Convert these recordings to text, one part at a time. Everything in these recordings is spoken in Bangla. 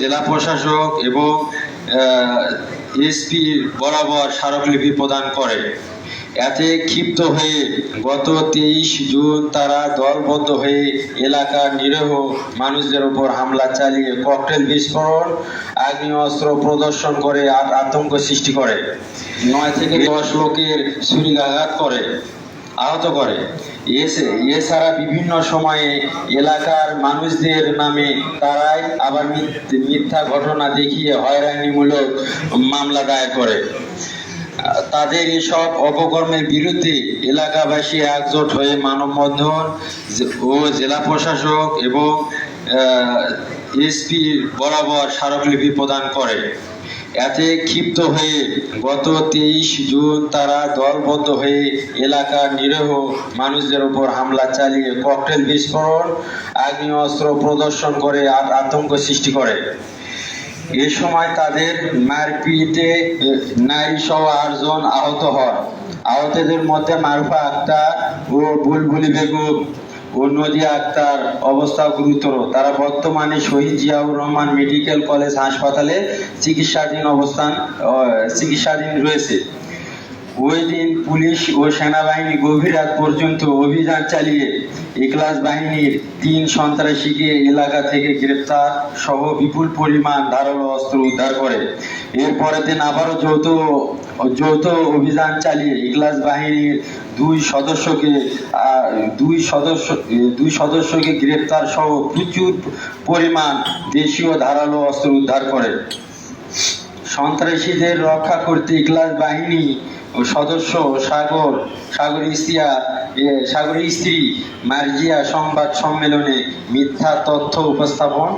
জেলা প্রশাসক এবং এসপি বরাবর স্মারকলিপি প্রদান করে। এতে ক্ষিপ্ত হয়ে গত তেইশ জুন তারা দলবদ্ধ হয়ে এলাকার নিরীহ মানুষদের উপর হামলা চালিয়ে ককটেল বিস্ফোরণ আগ্নেয়াস্ত্র প্রদর্শন করে আর আতঙ্ক সৃষ্টি করে। নয় থেকে দশ লোকের ছুরিকাঘাত করে। আহত করে। এছাড়া বিভিন্ন সময়ে এলাকার মানুষদের নামে তারাই আবার মিথ্যা ঘটনা দেখিয়ে হয়রানিমূলক মামলা দায়ের করে। তাদের এসব অপকর্মের বিরুদ্ধে এলাকাবাসী একজোট হয়ে মানববন্ধন ও জেলা প্রশাসক এবং এসপি বরাবর স্মারকলিপি প্রদান করে। এতে ক্ষিপ্ত হয়ে গত তেইশ জুন তারা দলবদ্ধ হয়ে এলাকার নিরীহ মানুষদের উপর হামলা চালিয়ে ককটেল বিস্ফোরণ, আগ্নেয়াস্ত্র প্রদর্শন করে আর আতঙ্ক সৃষ্টি করে। এ সময় তাদের মারপিটে নারী সহ আটজন আহত হয় আহতদের মধ্যে মারফা আক্তার ও বুলবুলি বেগম ও নদিয়া আক্তার অবস্থা গুরুতর। তারা বর্তমানে শহীদ জিয়াউর রহমান মেডিকেল কলেজ হাসপাতালে চিকিৎসাধীন অবস্থান চিকিৎসাধীন রয়েছে। ওই দিন পুলিশ ও সেনাবাহিনী গভীর রাত পর্যন্ত অভিযান চালিয়ে এক্লাস বাহিনীর তিন সন্ত্রাসীকে এলাকা থেকে গ্রেপ্তার সহ বিপুল পরিমাণ ধারালো অস্ত্র উদ্ধার করে। এর পরের দিন আবারও যৌথ যৌথ অভিযান চালিয়ে এক্লাস বাহিনীর দুই সদস্যকে দুই সদস্য, দুই সদস্যকে গ্রেপ্তার সহ প্রচুর পরিমাণ দেশীয় ধারালো অস্ত্র উদ্ধার করে। সন্ত্রাসীদের রক্ষা করতে ইকলাস বাহিনী সদস্য সাগর সাগর ইস্তিয়া এ, সাগরের স্ত্রী মার্জিয়া সংবাদ সম্মেলনে মিথ্যা তথ্য উপস্থাপন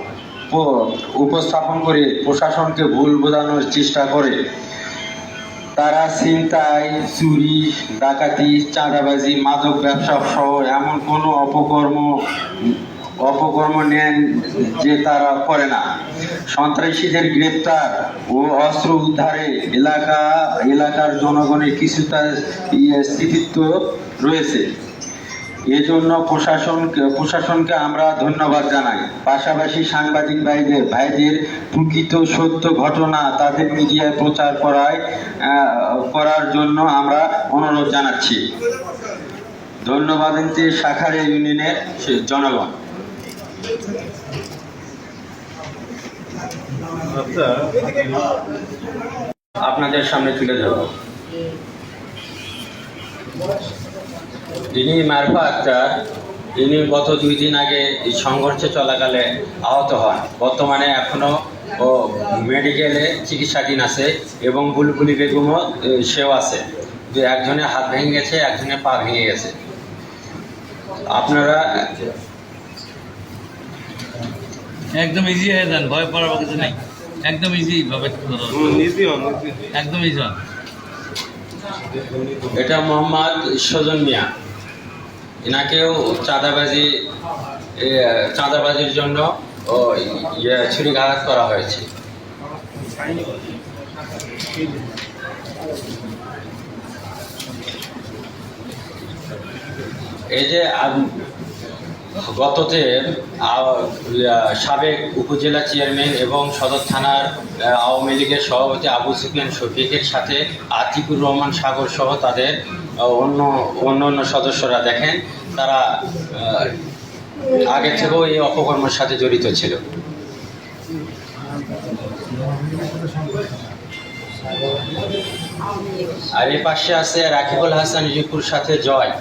উপস্থাপন করে প্রশাসনকে ভুল বোঝানোর চেষ্টা করে। তারা ছিনতাই চুরি ডাকাতি চাঁদাবাজি মাদক ব্যবসা সহ এমন কোনো অপকর্ম অপকর্ম নেন যে তারা করে না। সন্ত্রাসীদের গ্রেপ্তার ও অস্ত্র উদ্ধারে এলাকা, এলাকার জনগণের কিছুটা ইয়ে স্থিতিত্ব রয়েছে। এজন্য প্রশাসনকে প্রশাসনকে আমরা ধন্যবাদ জানাই। পাশাপাশি সাংবাদিক ভাইদের ভাইদের প্রকৃত সত্য ঘটনা তাদের মিডিয়ায় প্রচার করায় করার জন্য আমরা অনুরোধ জানাচ্ছি। ধন্যবাদ শাখারে ইউনিয়নের জনগণ। আপনাদের সামনে তুলে ধরব। ইনি মারফা আক্তার ইনি গত দুই দিন আগে সংঘর্ষে চলাকালে আহত হন। বর্তমানে এখনও ও মেডিকেলে চিকিৎসাধীন আছে এবং বুলবুলি বেগমও সেও আছে। যে একজনের হাত ভেঙে গেছে, একজনের পা ভেঙে গেছে। আপনারা একদম ইজি হয়ে যান ভয় পাওয়ার কিছু নাই। একদম ইজি ভাবে একদম ইজি হন এটা মোহাম্মদ সজন মিয়া। এনাকেও চাঁদাবাজি চাঁদাবাজির জন্য ইয়ে ছুরিঘাত করা হয়েছে। এই যে গততে সাবেক উপজেলা চেয়ারম্যান এবং সদর থানার আওয়ামী লীগের সভাপতি আবু সুফিয়ান শফিকের সাথে আতিকুর রহমান সাগর সহ তাদের অন্য অন্য অন্য সদস্যরা দেখেন, তারা আগে থেকেও এই অপকর্মের সাথে জড়িত ছিল। আর এই পাশে আছে রাকিবুল হাসান রিপুর সাথে জয়।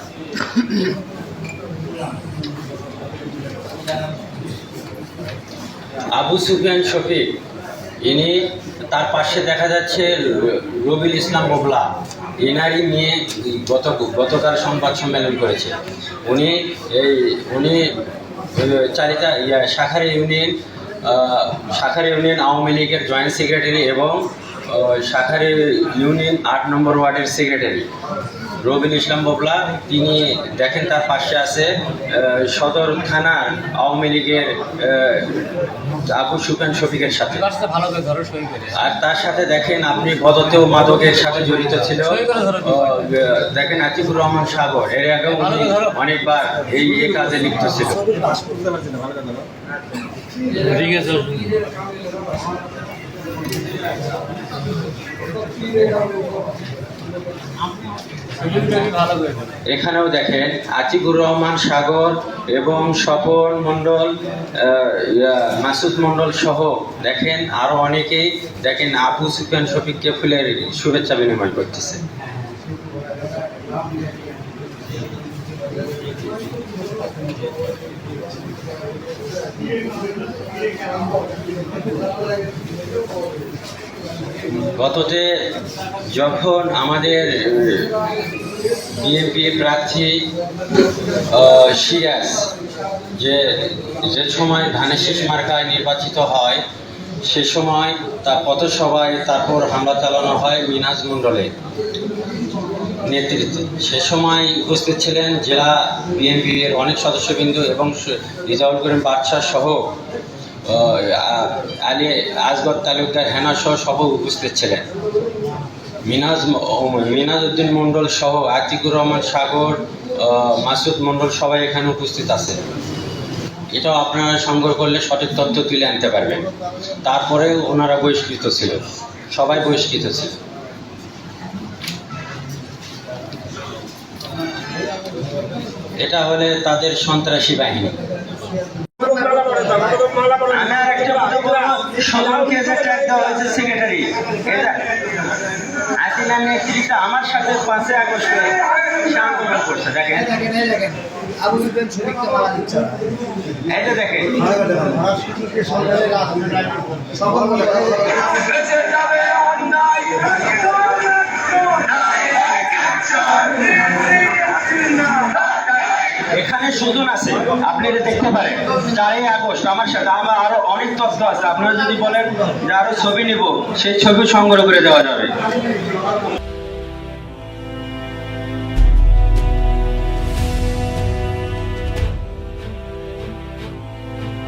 আবু সুফিয়ান শফিক, ইনি তার পাশে দেখা যাচ্ছে রবিল ইসলাম মোবলা। এনারই নিয়ে গত গতকাল সংবাদ সম্মেলন করেছে। উনি এই উনি চারিটা ইয়া, শাখার ইউনিয়ন শাখার ইউনিয়ন আওয়ামী লীগের জয়েন্ট সেক্রেটারি এবং শাখার ইউনিয়ন আট নম্বর ওয়ার্ডের সেক্রেটারি। রবিল ইসলাম ববলা তিনি দেখেন তার পাশে আছে সদর থানার আওয়ামী লীগের আবু সুফিয়ান শফিকের সাথে। ভালো ধরো আর তার সাথে দেখেন আপনি গততেও মাদকের সাথে জড়িত ছিল। ধরো। দেখেন আতিকুর রহমান সাগর এর আগেও উনি ভালো ধরো। অনেকবার এই এই কাজে লিপ্ত ছিল। ঠিক আছে। এখানেও দেখেন আতিকুর রহমান সাগর এবং স্বপন মন্ডল মাসুদ মন্ডল সহ দেখেন আরও অনেকেই দেখেন আবু সুফিয়ান শফিককে ফুলের শুভেচ্ছা বিনিময় করতেছে। গত যে যখন আমাদের বিএনপি প্রার্থী সিরাজ যে যে সময় ধানের শেষ মার্কায় নির্বাচিত হয়, সে সময় তার পথসভায় তারপর হামলা চালানো হয় মিনাজ মণ্ডলে। নেতৃত্বে। সে সময় উপস্থিত ছিলেন জেলা বিএনপির অনেক সদস্যবৃন্দ এবং রিজাউল করিম বাদশাহ সহ আলী আজগর তালুকদার হেনা সহ সহ উপস্থিত ছিলেন। মিনাজ ম- ও মিনাজ উদ্দিন মণ্ডল সহ আতিকুর রহমান সাগর মাসুদ মণ্ডল সবাই এখানে উপস্থিত আছে। এটাও আপনারা সংগ্রহ করলে সঠিক তথ্য তুলে আনতে পারবেন। তারপরে ওনারা বহিষ্কৃত ছিল। সবাই বহিষ্কৃত ছিল। এটা হলে তাদের সন্ত্রাসী বাহিনী। আমি আর একটা কথা বলব, সকলকে যে ট্যাগ দেওয়া হয়েছে সেক্রেটারি এটা। আসিনা নেতৃত্ব আমার সাথে পাঁচই আগস্টে সে আন্দোলন করছে দেখেন। দেখেন এই দেখেন। সকল মিলে সুযোগ আছে, আপনি এটা দেখতে পারেন। চারই আগস্ট, আমার সাথে আমার আরও অনেক তথ্য আছে। আপনারা যদি বলেন যে আরও ছবি নিব, সেই ছবি সংগ্রহ করে দেওয়া যাবে।